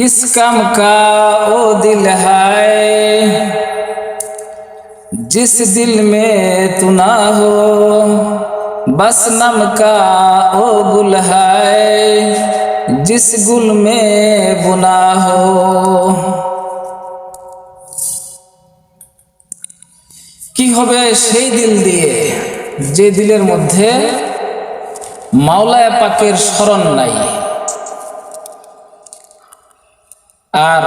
किस काम का ओ दिल है जिस दिल में तू ना हो बस नम का ओ गुल है जिस गुल में बुना हो কি হবে সেই দিল দিয়ে যে দিলের মধ্যে মাওলায় পাকের স্মরণ নাই আর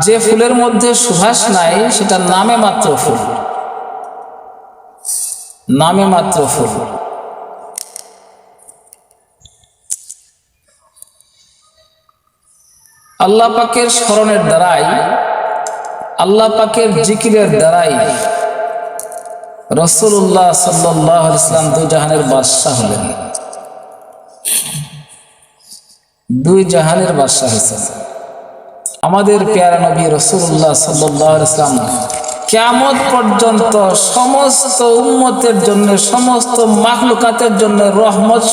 যে ফুলের মধ্যে সুভাষ নাই সেটা নামে মাত্র ফুল। নামে মাত্র ফুল। আল্লাহ পাকের স্মরণের দ্বারাই, আল্লাহ পাকের জিকিরের দ্বারাই রসুল্লাহ সাল্লাহ ইসলাম দুই জাহানের বাদশাহ হলেন। দুই জাহানের বাদশাহ হয়েছেন। আমাদের পেয়ারা নবী রসুল্লাহ সাল্লাহ ইসলাম কেমন পর্যন্ত সমস্ত উম্মতের জন্য, সমস্ত মাখলুকাতের জন্য রহমত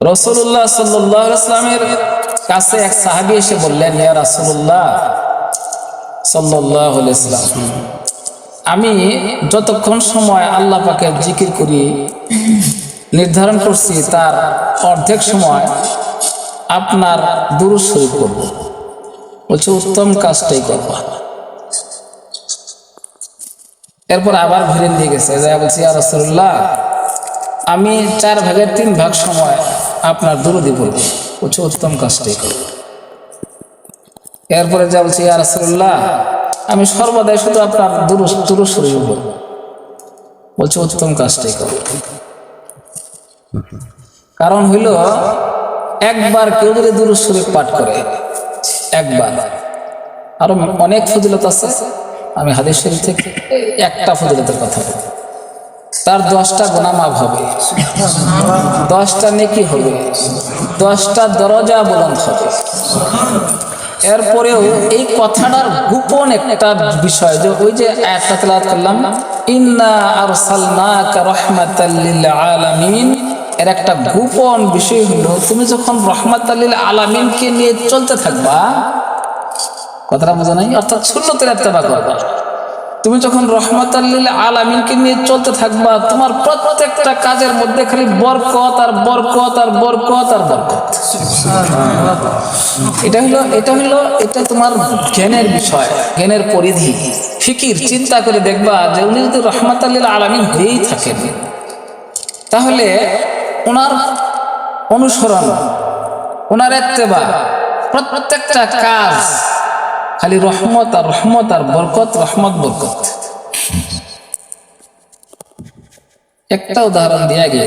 রসুল্লাহ সাল্লাহ ইসলামের কাছে এক সাহাবি এসে বললেন, ইয়া রাসুল্লাহ সাল্লাহ ইসলাম আমি যতক্ষণ সময় আল্লাহ পাকে জিকির করি নির্ধারণ করছি তার অর্ধেক সময় আপনার দুরুদ শরীফ করব। বলছে, উত্তম কাজটাই করব। এরপর আবার ঘুরে দিয়ে গেছে। যা বলছি আর রসুল্লাহ আমি চার ভাগের তিন ভাগ সময় আপনার দুরুদি পড়ব বলছে, উত্তম কাজটাই করব। এরপরে যা বলছি আর রসুল্লাহ আমি সর্বদাই শুধু আপনার দুরুস দুরুদ শরীফ করব। বলছে, উত্তম কাজটাই করব। কারণ হইল, একবার কেউ যদি দুরুদ শরীফ পাঠ করে, একবার। আরও অনেক ফজিলত আছে, আমি হাদিস শরীফ থেকে একটা ফজিলতের কথা বলব তার দশটা গোনা মাপ হবে, দশটা নেকি হবে, দশটা দরজা বুলন্দ হবে। এরপরেও এই কথাটার গোপন একটা বিষয় যে ওই যে একটা করলাম, ইন্না আরসালনাকা রাহমাতাল লিল আলামিন এর একটা গোপন বিষয় হলো তুমি যখন রহমাত আল্লিল আলামিনকে নিয়ে চলতে থাকবা কথাটা বোঝা নাই অর্থাৎ সুন্নতের একটা করবা তুমি যখন রহমত আল্লিল আলামিনকে নিয়ে চলতে থাকবা তোমার প্রত্যেকটা কাজের মধ্যে খালি বরকত আর বরকত আর বরকত আর বরকত। এটা হলো এটা হলো এটা তোমার জ্ঞানের বিষয় জ্ঞানের পরিধি। ফিকির চিন্তা করে দেখবা যে উনি যদি রহমত আল্লিল আলামিন হয়েই থাকেন তাহলে ওনার অনুসরণ, ওনার এত্তেবা, প্রত্যেকটা কাজ খালি রহমত আর রহমত আর বরকত, রহমত, বরকত। একটা উদাহরণ দিয়ে গিয়ে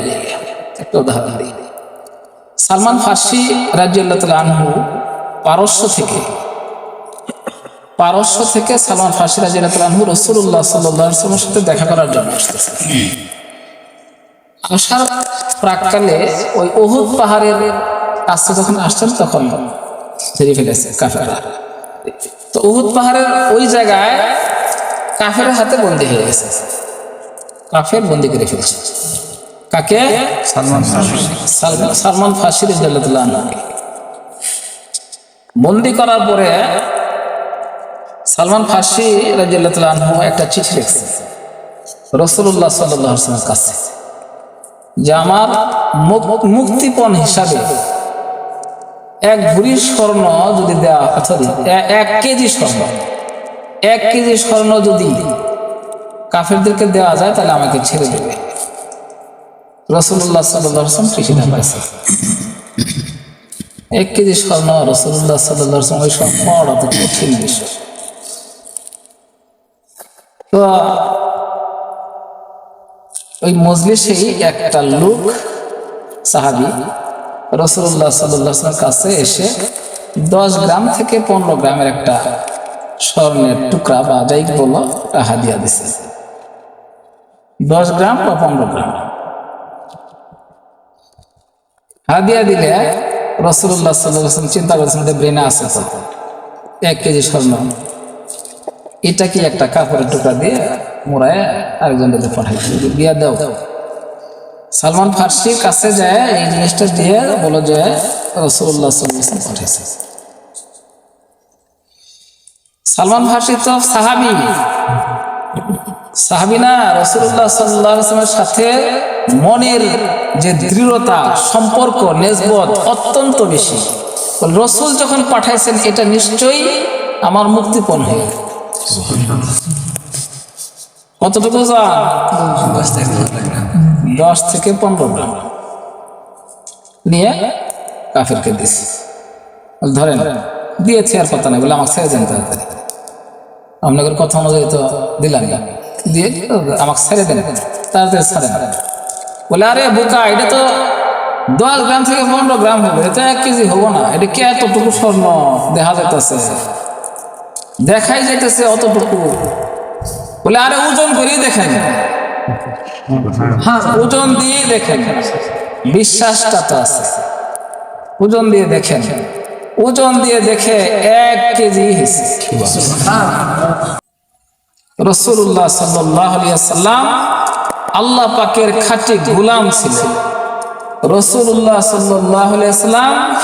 একটা উদাহরণ দিয়ে। সালমান ফার্সি রাজিউল্লাহ আনহু পারস্য থেকে পারস্য থেকে সালমান ফার্সি রাজিউল্লাহ আনহু রসুল্লাহ সাল্লামের সাথে দেখা করার জন্য আসতেছে। আসার প্রাককালে ওই অহুদ পাহাড়ের কাছে যখন আসছেন তখন ছেড়ে ফেলেছে কাফেরা তো উহুদ পাহাড়ের ওই জায়গায় কাফের হাতে বন্দি হয়ে গেছে। কাফের বন্দি করে ফেলছে। কাকে? সালমান সালমান ফাঁসির বন্দি করার পরে সালমান ফাঁসি রাজিয়াল্লাহ একটা চিঠি লিখছে। রসুল্লাহ সাল্লামের কাছে। যে আমার মুক্তিপণ হিসাবে এক ভুরি স্বর্ণ যদি দেওয়া সরি এক কেজি স্বর্ণ, এক কেজি স্বর্ণ যদি কাফেরদেরকে দেওয়া যায়, তাহলে আমাকে ছেড়ে দেবে। রসুল্লাহ সাল্লাম কৃষিটা পাইছে। এক কেজি স্বর্ণ রসুল্লাহ সাল্লাম ওই স্বর্ণ কঠিন বিষয় তো ওই মজলিসেই একটা লোক সাহাবি রসুল্লাহ সাল্লামের কাছে এসে দশ গ্রাম থেকে পনেরো গ্রামের একটা স্বর্ণের টুকরা বা যাই বলো হাদিয়া দিছে। দশ গ্রাম বা পনেরো গ্রাম। হাদিয়া দিলে রসুল্লাহ সাল্লাম চিন্তা করেছেন ব্রেনে আছে এক কেজি স্বর্ণ। এটা কি একটা কাপড়ের টুকরা দিয়ে মোড়ায় আরেকজনকে পাঠাই দিয়া দাও। সালমান ফার্সির কাছে যায়, এই জিনিসটা দিয়ে বলো যে রসুল্লাহ সাল্লাম পাঠিয়েছে সালমান ফার্সি তো সাহাবি। সাহাবি না রসুল্লাহ সাল্লামের সাথে মনের যে দৃঢ়তা, সম্পর্ক নেসবত অত্যন্ত বেশি। রসুল যখন পাঠাইছেন, এটা নিশ্চয়ই আমার মুক্তিপণ হয়ে কতটুকু দশ থেকে পনেরো গ্রাম নিয়ে কাফেরকে ধরেন, দিয়েছি আর নাই, বলে আমাকে ছেড়ে দেন তাড়াতাড়ি। আপনাদের কথা অনুযায়ী তো দিলাম। দিয়ে আমাকে ছেড়ে দেন, তাড়াতাড়ি ছাড়েন। বলে, আরে বোকা, এটা তো দশ গ্রাম থেকে পনেরো গ্রাম হবে, এটা এক কেজি হব না, এটা কে এতটুকু স্বর্ণ? দেখা যাইতেছে। দেখাই যাইতেছে অতটুকু বলে, আরে, ওজন করেই দেখেন। হ্যাঁ ওজন দিয়ে দেখেন। বিশ্বাসটা তো আছে। ওজন দিয়ে দেখেন। ওজন দিয়ে দেখে এক কেজি রসুল্লাহ সাল্লাম আল্লাহ পাকের খাঁটি গুলাম ছিলেন। রসুল্লাহ সাল্লাম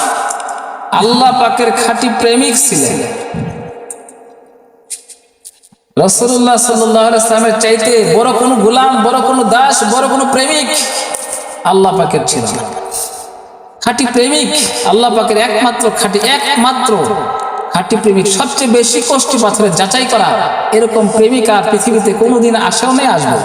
আল্লাহ পাকের খাঁটি প্রেমিক ছিলেন। রসুল্লাহ সাল্লামের চাইতে বড় কোনো গুলাম, বড় কোনো দাস, বড় কোনো প্রেমিক আল্লাহ পাকের ছিল। খাঁটি প্রেমিক আল্লাহ পাকের একমাত্র, খাঁটি একমাত্র খাঁটি প্রেমিক সবচেয়ে বেশি কষ্ট পাথরের যাচাই করা এরকম প্রেমিকা পৃথিবীতে কোনোদিন আসেও নেই আসবে।